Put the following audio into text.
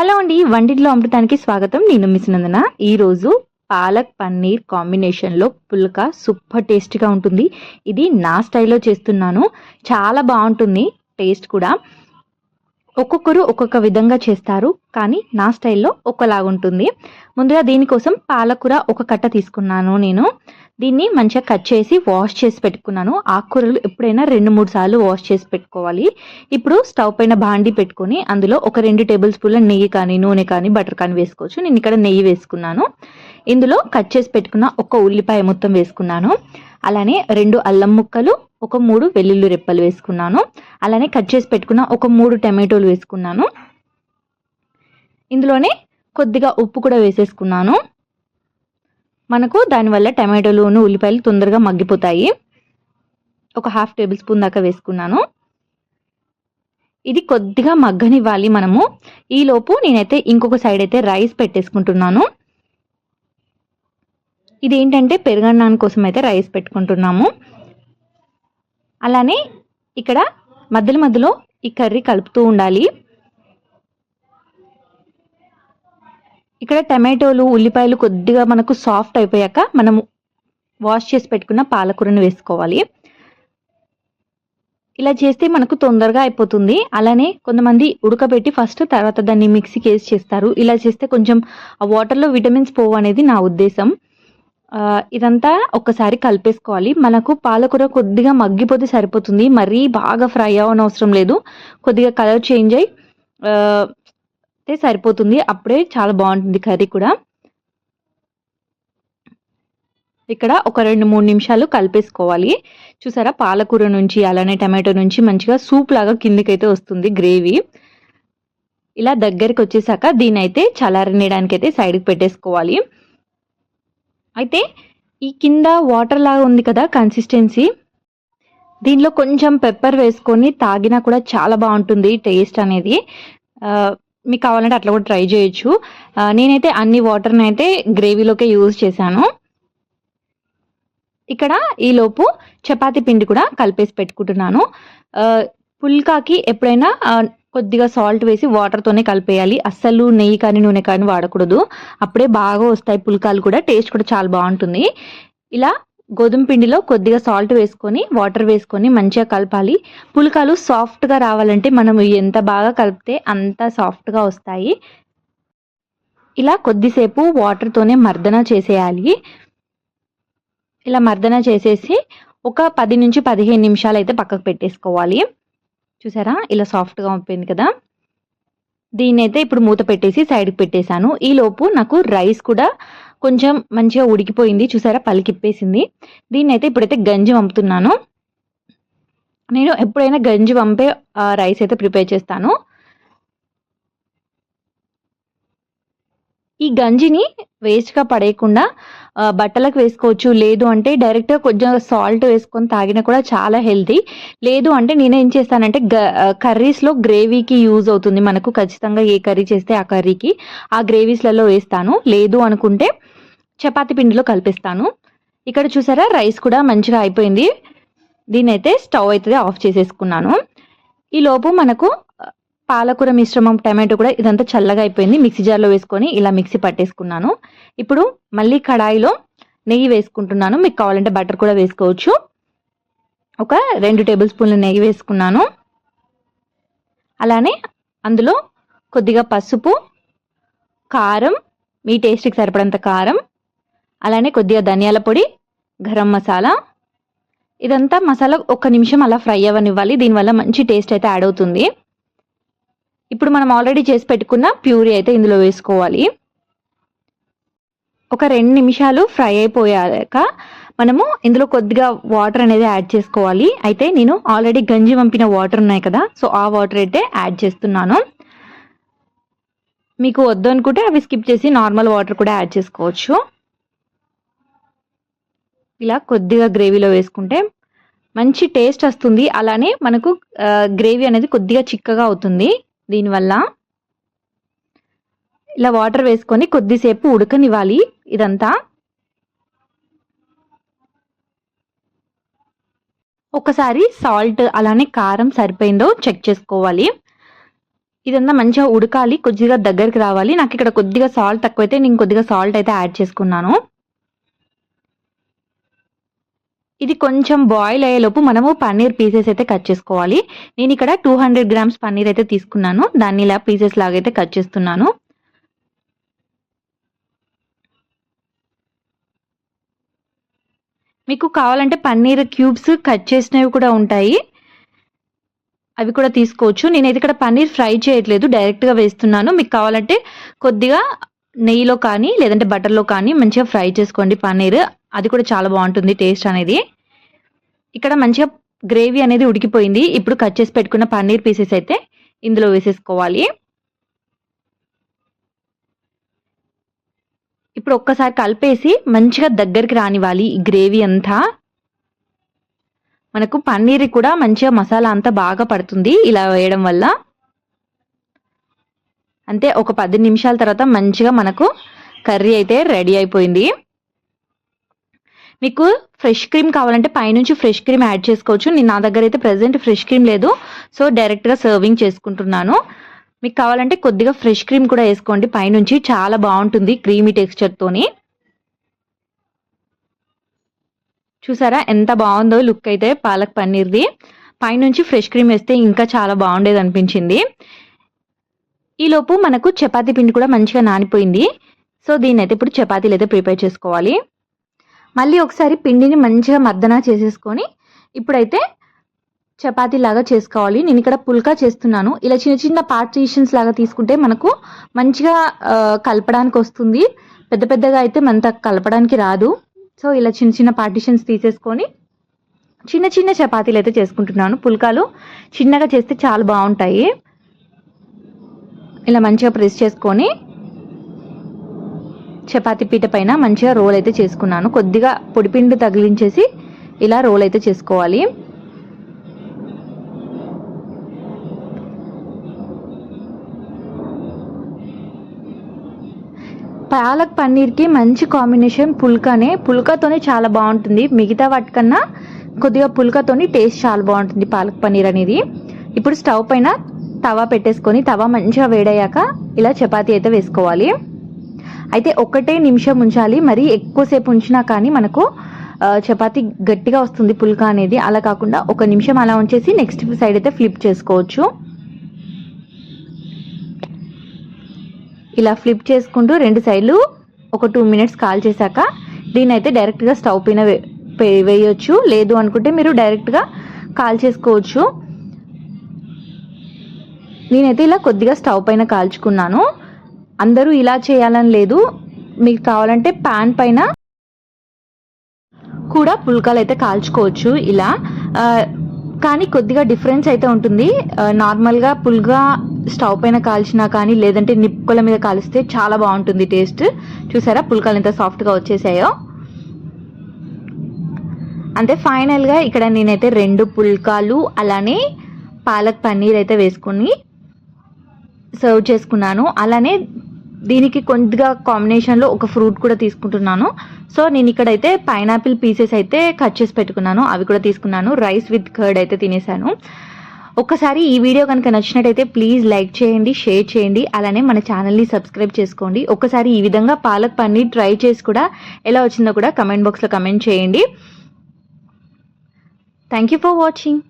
Hello అండి వండిట్లో అమృతానికి స్వాగతం. నేను మిస్ నందన. ఈరోజు పాలక్ పన్నీర్ కాంబినేషన్లో పుల్క సూపర్ టేస్ట్గా ఉంటుంది. ఇది నా స్టైల్లో చేస్తున్నాను. చాలా బాగుంటుంది టేస్ట్ కూడా. ఒక్కొక్కరు ఒక్కొక్క విధంగా చేస్తారు కానీ నా స్టైల్లో ఒకలాగుంటుంది. ముందుగా దీనికోసం పాలకూర ఒక కట్ట తీసుకున్నాను నేను. దీన్ని మంచిగా కట్ చేసి వాష్ చేసి పెట్టుకున్నాను. ఆకుకూరలు ఎప్పుడైనా రెండు మూడు సార్లు వాష్ చేసి పెట్టుకోవాలి. ఇప్పుడు స్టవ్ పైన బాండి పెట్టుకొని అందులో ఒక రెండు టేబుల్ స్పూన్ల నెయ్యి కానీ నూనె కానీ బటర్ కానీ వేసుకోవచ్చు. నేను ఇక్కడ నెయ్యి వేసుకున్నాను. ఇందులో కట్ చేసి పెట్టుకున్న ఒక ఉల్లిపాయ మొత్తం వేసుకున్నాను. అలానే రెండు అల్లం ముక్కలు ఒక మూడు వెల్లుల్లి రెప్పలు వేసుకున్నాను. అలానే కట్ చేసి పెట్టుకున్న ఒక మూడు టమాటోలు వేసుకున్నాను. ఇందులోనే కొద్దిగా ఉప్పు కూడా వేసేసుకున్నాను. మనకు దానివల్ల టమాటోలు ఉల్లిపాయలు తొందరగా మగ్గిపోతాయి. ఒక హాఫ్ టేబుల్ స్పూన్ దాకా వేసుకున్నాను. ఇది కొద్దిగా మగ్గనివ్వాలి మనము. ఈలోపు నేనైతే ఇంకొక సైడ్ అయితే రైస్ పెట్టేసుకుంటున్నాను. ఇది ఏంటంటే కోసం అయితే రైస్ పెట్టుకుంటున్నాము. అలానే ఇక్కడ మధ్యలో మధ్యలో ఈ కర్రీ కలుపుతూ ఉండాలి. ఇక్కడ టమాటోలు ఉల్లిపాయలు కొద్దిగా మనకు సాఫ్ట్ అయిపోయాక మనం వాష్ చేసి పెట్టుకున్న పాలకూరను వేసుకోవాలి. ఇలా చేస్తే మనకు తొందరగా అయిపోతుంది. అలానే కొంతమంది ఉడకబెట్టి ఫస్ట్ తర్వాత దాన్ని మిక్సీకి వేసి చేస్తారు. ఇలా చేస్తే కొంచెం ఆ వాటర్లో విటమిన్స్ పోవు అనేది నా ఉద్దేశం. ఇదంతా ఒక్కసారి కలిపేసుకోవాలి. మనకు పాలకూర కొద్దిగా మగ్గిపోతే సరిపోతుంది. మరీ బాగా ఫ్రై అవ్వని అవసరం లేదు. కొద్దిగా కలర్ చేంజ్ అయ్యి అయితే సరిపోతుంది. అప్పుడే చాలా బాగుంటుంది కర్రీ కూడా. ఇక్కడ ఒక రెండు మూడు నిమిషాలు కలిపేసుకోవాలి. చూసారా? పాలకూర నుంచి అలానే టమాటో నుంచి మంచిగా సూప్ లాగా కిందకైతే వస్తుంది గ్రేవీ. ఇలా దగ్గరికి వచ్చేసాక దీని అయితే చల్లారనేయడానికి అయితే సైడ్కి పెట్టేసుకోవాలి. అయితే ఈ కింద వాటర్ లాగా ఉంది కదా కన్సిస్టెన్సీ దీనిలో కొంచెం పెప్పర్ వేసుకొని తాగినా కూడా చాలా బాగుంటుంది టేస్ట్ అనేది. మీకు కావాలంటే అట్లా కూడా ట్రై చేయొచ్చు. నేనైతే అన్ని వాటర్ని అయితే గ్రేవీలోకే యూజ్ చేశాను. ఇక్కడ ఈలోపు చపాతీ పిండి కూడా కలిపేసి పెట్టుకుంటున్నాను. పుల్కాకి ఎప్పుడైనా కొద్దిగా సాల్ట్ వేసి వాటర్తోనే కలిపేయాలి. అస్సలు నెయ్యి కానీ నూనె కానీ వాడకూడదు. అప్పుడే బాగా వస్తాయి పుల్కాలు కూడా. టేస్ట్ కూడా చాలా బాగుంటుంది. ఇలా గోధుమ పిండిలో కొద్దిగా సాల్ట్ వేసుకొని వాటర్ వేసుకొని మంచిగా కలపాలి. పుల్కాలు సాఫ్ట్గా రావాలంటే మనం ఎంత బాగా కలిపితే అంత సాఫ్ట్గా వస్తాయి. ఇలా కొద్దిసేపు వాటర్తోనే మర్దన చేసేయాలి. ఇలా మర్దన చేసేసి ఒక పది నుంచి పదిహేను నిమిషాలు అయితే పక్కకు పెట్టేసుకోవాలి. చూసారా? ఇలా సాఫ్ట్గా అయిపోయింది కదా? దీన్ని అయితే ఇప్పుడు మూత పెట్టేసి సైడ్కి పెట్టేశాను. ఈలోపు నాకు రైస్ కూడా కొంచెం మంచిగా ఉడికిపోయింది. చూసారా? పలికిప్పేసింది. దీన్ని అయితే ఇప్పుడైతే గంజి పంపుతున్నాను నేను ఎప్పుడైనా గంజి పంపే రైస్ అయితే ప్రిపేర్ చేస్తాను. ఈ గంజిని వేస్ట్గా పడేయకుండా బట్టలకు వేసుకోవచ్చు. లేదు అంటే డైరెక్ట్గా కొంచెం సాల్ట్ వేసుకొని తాగినా కూడా చాలా హెల్తీ. లేదు అంటే నేను ఏం చేస్తానంటే గ కర్రీస్లో గ్రేవీకి యూజ్ అవుతుంది మనకు. ఖచ్చితంగా ఏ కర్రీ చేస్తే ఆ కర్రీకి ఆ గ్రేవీస్లలో వేస్తాను. లేదు అనుకుంటే చపాతి పిండిలో కలిపిస్తాను. ఇక్కడ చూసారా రైస్ కూడా మంచిగా అయిపోయింది. దీన్ని అయితే స్టవ్ అయితే ఆఫ్ చేసేసుకున్నాను. ఈ లోపు మనకు పాలకూర మిశ్రమం టమాటో కూడా ఇదంతా చల్లగా అయిపోయింది. మిక్సీ జార్లో వేసుకొని ఇలా మిక్సీ పట్టేసుకున్నాను. ఇప్పుడు మళ్ళీ కడాయిలో నెయ్యి వేసుకుంటున్నాను. మీకు కావాలంటే బటర్ కూడా వేసుకోవచ్చు. ఒక రెండు టేబుల్ స్పూన్లు నెయ్యి వేసుకున్నాను. అలానే అందులో కొద్దిగా పసుపు కారం మీ టేస్ట్కి సరిపడంత కారం అలానే కొద్దిగా ధనియాల పొడి గరం మసాలా. ఇదంతా మసాలా ఒక నిమిషం అలా ఫ్రై అవ్వనివ్వాలి. దీనివల్ల మంచి టేస్ట్ అయితే యాడ్ అవుతుంది. ఇప్పుడు మనం ఆల్రెడీ చేసి పెట్టుకున్న ప్యూరీ అయితే ఇందులో వేసుకోవాలి. ఒక రెండు నిమిషాలు ఫ్రై అయిపోయాక మనము ఇందులో కొద్దిగా వాటర్ అనేది యాడ్ చేసుకోవాలి. అయితే నేను ఆల్రెడీ గంజి పంపిన వాటర్ ఉన్నాయి కదా సో ఆ వాటర్ అయితే యాడ్ చేస్తున్నాను. మీకు వద్దు అనుకుంటే అవి స్కిప్ చేసి నార్మల్ వాటర్ కూడా యాడ్ చేసుకోవచ్చు. ఇలా కొద్దిగా గ్రేవీలో వేసుకుంటే మంచి టేస్ట్ వస్తుంది. అలానే మనకు గ్రేవీ అనేది కొద్దిగా చిక్కగా అవుతుంది. దీనివల్ల ఇలా వాటర్ వేసుకొని కొద్దిసేపు ఉడకనివ్వాలి ఇదంతా. ఒకసారి సాల్ట్ అలానే కారం సరిపోయిందో చెక్ చేసుకోవాలి. ఇదంతా మంచిగా ఉడకాలి కొద్దిగా దగ్గరికి రావాలి. నాకు ఇక్కడ కొద్దిగా సాల్ట్ తక్కువైతే నేను కొద్దిగా సాల్ట్ అయితే యాడ్ చేసుకున్నాను. ఇది కొంచెం బాయిల్ అయ్యేలోపు మనము పన్నీర్ పీసెస్ అయితే కట్ చేసుకోవాలి. నేను ఇక్కడ టూ హండ్రెడ్ గ్రామ్స్ పన్నీర్ అయితే తీసుకున్నాను. దాన్ని ఇలా పీసెస్ లాగా అయితే కట్ చేస్తున్నాను. మీకు కావాలంటే పన్నీర్ క్యూబ్స్ కట్ చేసినవి కూడా ఉంటాయి. అవి కూడా తీసుకోవచ్చు. నేనైతే ఇక్కడ పన్నీర్ ఫ్రై చేయట్లేదు. డైరెక్ట్గా వేస్తున్నాను. మీకు కావాలంటే కొద్దిగా నెయ్యిలో కానీ లేదంటే బటర్లో కానీ మంచిగా ఫ్రై చేసుకోండి పన్నీర్. అది కూడా చాలా బాగుంటుంది టేస్ట్ అనేది. ఇక్కడ మంచిగా గ్రేవీ అనేది ఉడికిపోయింది. ఇప్పుడు కట్ చేసి పెట్టుకున్న పన్నీర్ పీసెస్ అయితే ఇందులో వేసేసుకోవాలి. ఇప్పుడు ఒక్కసారి కలిపేసి మంచిగా దగ్గరికి రానివ్వాలి ఈ గ్రేవీ అంతా. మనకు పన్నీర్ కూడా మంచిగా మసాలా అంతా బాగా పడుతుంది ఇలా వేయడం వల్ల. అంతే ఒక పది నిమిషాల తర్వాత మంచిగా మనకు కర్రీ అయితే రెడీ అయిపోయింది. మీకు ఫ్రెష్ క్రీమ్ కావాలంటే పైనుంచి ఫ్రెష్ క్రీమ్ యాడ్ చేసుకోవచ్చు. నేను నా దగ్గర అయితే ప్రజెంట్ ఫ్రెష్ క్రీమ్ లేదు. సో డైరెక్ట్గా సర్వింగ్ చేసుకుంటున్నాను. మీకు కావాలంటే కొద్దిగా ఫ్రెష్ క్రీమ్ కూడా వేసుకోండి. పైనుంచి చాలా బాగుంటుంది క్రీమీ టెక్స్చర్తోని చూసారా ఎంత బాగుందో లుక్ అయితే పాలక్ పన్నీర్ది. పైనుంచి ఫ్రెష్ క్రీమ్ వేస్తే ఇంకా చాలా బాగుండేది అనిపించింది. ఈలోపు మనకు చపాతీ పిండి కూడా మంచిగా నానిపోయింది. సో దీన్ని అయితే ఇప్పుడు చపాతీలు అయితే ప్రిపేర్ చేసుకోవాలి. మళ్ళీ ఒకసారి పిండిని మంచిగా మర్దన చేసేసుకొని ఇప్పుడైతే చపాతీ లాగా చేసుకోవాలి. నేను ఇక్కడ పుల్కా చేస్తున్నాను. ఇలా చిన్న చిన్న పార్టీషన్స్ లాగా తీసుకుంటే మనకు మంచిగా కలపడానికి వస్తుంది. పెద్ద పెద్దగా అయితే మనత కలపడానికి రాదు. సో ఇలా చిన్న చిన్న పార్టీషన్స్ తీసేసుకొని చిన్న చిన్న చపాతీలు అయితే చేసుకుంటున్నాను. పుల్కాలు చిన్నగా చేస్తే చాలా బాగుంటాయి. ఇలా మంచిగా ప్రెస్ చేసుకొని చపాతి పీట పైన మంచిగా రోల్ అయితే చేసుకున్నాను. కొద్దిగా పొడిపిండి తగిలించేసి ఇలా రోల్ అయితే చేసుకోవాలి. పాలక్ పన్నీర్కి మంచి కాంబినేషన్ పుల్కానే. పుల్కాతోనే చాలా బాగుంటుంది. మిగతా వాటికన్నా కొద్దిగా పుల్కాతోని టేస్ట్ చాలా బాగుంటుంది పాలక్ పన్నీర్ అనేది. ఇప్పుడు స్టవ్ పైన తవా పెట్టేసుకొని తవా మంచిగా వేడయ్యాక ఇలా చపాతీ అయితే వేసుకోవాలి. అయితే ఒకటే నిమిషం ఉంచాలి. మరి ఎక్కువసేపు ఉంచినా కానీ మనకు చపాతీ గట్టిగా వస్తుంది పుల్కా అనేది. అలా కాకుండా ఒక నిమిషం అలా ఉంచేసి నెక్స్ట్ సైడ్ అయితే ఫ్లిప్ చేసుకోవచ్చు. ఇలా ఫ్లిప్ చేసుకుంటూ రెండు సైడ్లు ఒక టూ మినిట్స్ కాల్ చేశాక దీన్ని అయితే డైరెక్ట్గా స్టవ్ పైన వేయొచ్చు. లేదు అనుకుంటే మీరు డైరెక్ట్గా కాల్ చేసుకోవచ్చు. నేనైతే ఇలా కొద్దిగా స్టవ్ పైన కాల్చుకున్నాను. అందరూ ఇలా చేయాలని లేదు. మీకు కావాలంటే పాన్ పైన కూడా పుల్కాలు అయితే కాల్చుకోవచ్చు ఇలా. కానీ కొద్దిగా డిఫరెన్స్ అయితే ఉంటుంది. నార్మల్గా పుల్గా స్టవ్ పైన కాల్చినా కానీ లేదంటే నిప్పుల మీద కాలిస్తే చాలా బాగుంటుంది టేస్ట్. చూసారా పుల్కాలు ఎంత సాఫ్ట్గా వచ్చేసాయో. అంటే ఫైనల్గా ఇక్కడ నేనైతే రెండు పుల్కాలు అలానే పాలక్ పన్నీర్ అయితే వేసుకుని సర్వ్ చేసుకున్నాను. అలానే దీనికి కొద్దిగా కాంబినేషన్లో ఒక ఫ్రూట్ కూడా తీసుకుంటున్నాను. సో నేను ఇక్కడైతే పైనాపిల్ పీసెస్ అయితే కట్ చేసి పెట్టుకున్నాను. అవి కూడా తీసుకున్నాను. రైస్ విత్ కర్డ్ అయితే తినేసాను. ఒక్కసారి ఈ వీడియో కనుక నచ్చినట్టయితే ప్లీజ్ లైక్ చేయండి షేర్ చేయండి. అలానే మన ఛానల్ని సబ్స్క్రైబ్ చేసుకోండి. ఒక్కసారి ఈ విధంగా పాలక్ పన్నీర్ ట్రై చేసి కూడా ఎలా వచ్చిందో కూడా కమెంట్ బాక్స్లో కమెంట్ చేయండి. Thank you for watching